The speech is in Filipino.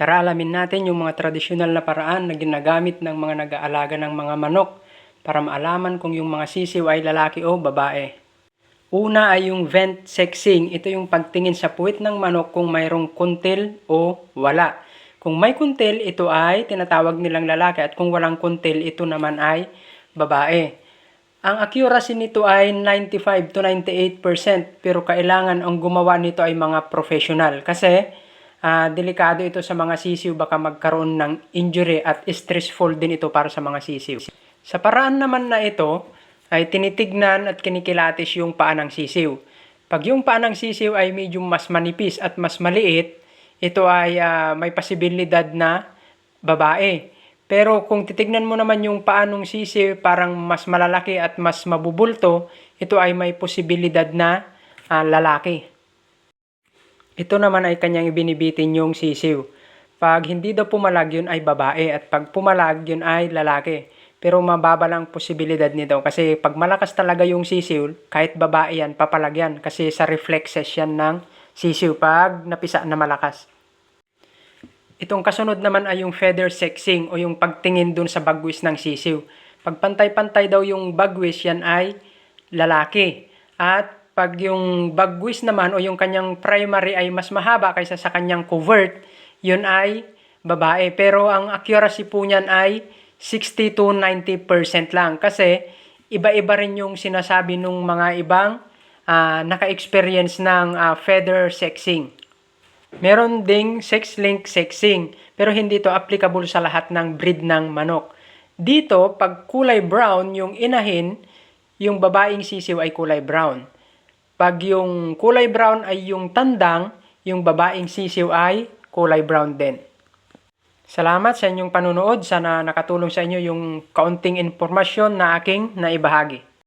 Tara alamin natin yung mga tradisyonal na paraan na ginagamit ng mga nag-aalaga ng mga manok para maalaman kung yung mga sisiw ay lalaki o babae. Una ay yung vent sexing. Ito yung pagtingin sa puwit ng manok kung mayroong kuntil o wala. Kung may kuntil, ito ay tinatawag nilang lalaki at kung walang kuntil, ito naman ay babae. Ang accuracy nito ay 95 to 98% pero kailangan ang gumawa nito ay mga professional kasi ah, delikado ito sa mga sisiw baka magkaroon ng injury at stressful din ito para sa mga sisiw. Sa paraan naman na ito ay tinitignan at kinikilatis yung paa ng sisiw. Pag yung paa ng sisiw ay medyo mas manipis at mas maliit, ito ay ah, may posibilidad na babae. Pero kung titignan mo naman yung paa ng sisiw, parang mas malalaki at mas mabubulto, ito ay may posibilidad na ah, lalaki. Ito naman ay kanyang ibinibitin yung sisiw. Pag hindi daw pumalag, yun ay babae. At pag pumalag, yun ay lalaki. Pero mababa lang posibilidad nito. Kasi pag malakas talaga yung sisiw, kahit babae yan, papalag yan. Kasi sa reflexes yan ng sisiw pag napisa na malakas. Itong kasunod naman ay yung feather sexing o yung pagtingin dun sa bagwis ng sisiw. Pag pantay-pantay daw yung bagwis, yan ay lalaki. At pag yung bagwis naman o yung kanyang primary ay mas mahaba kaysa sa kanyang covert, yun ay babae. Pero ang accuracy po niyan ay 60 to 90% lang. Kasi iba-iba rin yung sinasabi ng mga ibang ah, naka-experience ng ah, feather sexing. Meron ding sex-link sexing, pero hindi ito applicable sa lahat ng breed ng manok. Dito, pag kulay brown yung inahin, yung babaeng sisiw ay kulay brown. Pag yung kulay brown ay yung tandang, yung babaeng sisiw ay kulay brown din. Salamat sa inyong panunood. Sana nakatulong sa inyo yung kaunting impormasyon na aking naibahagi.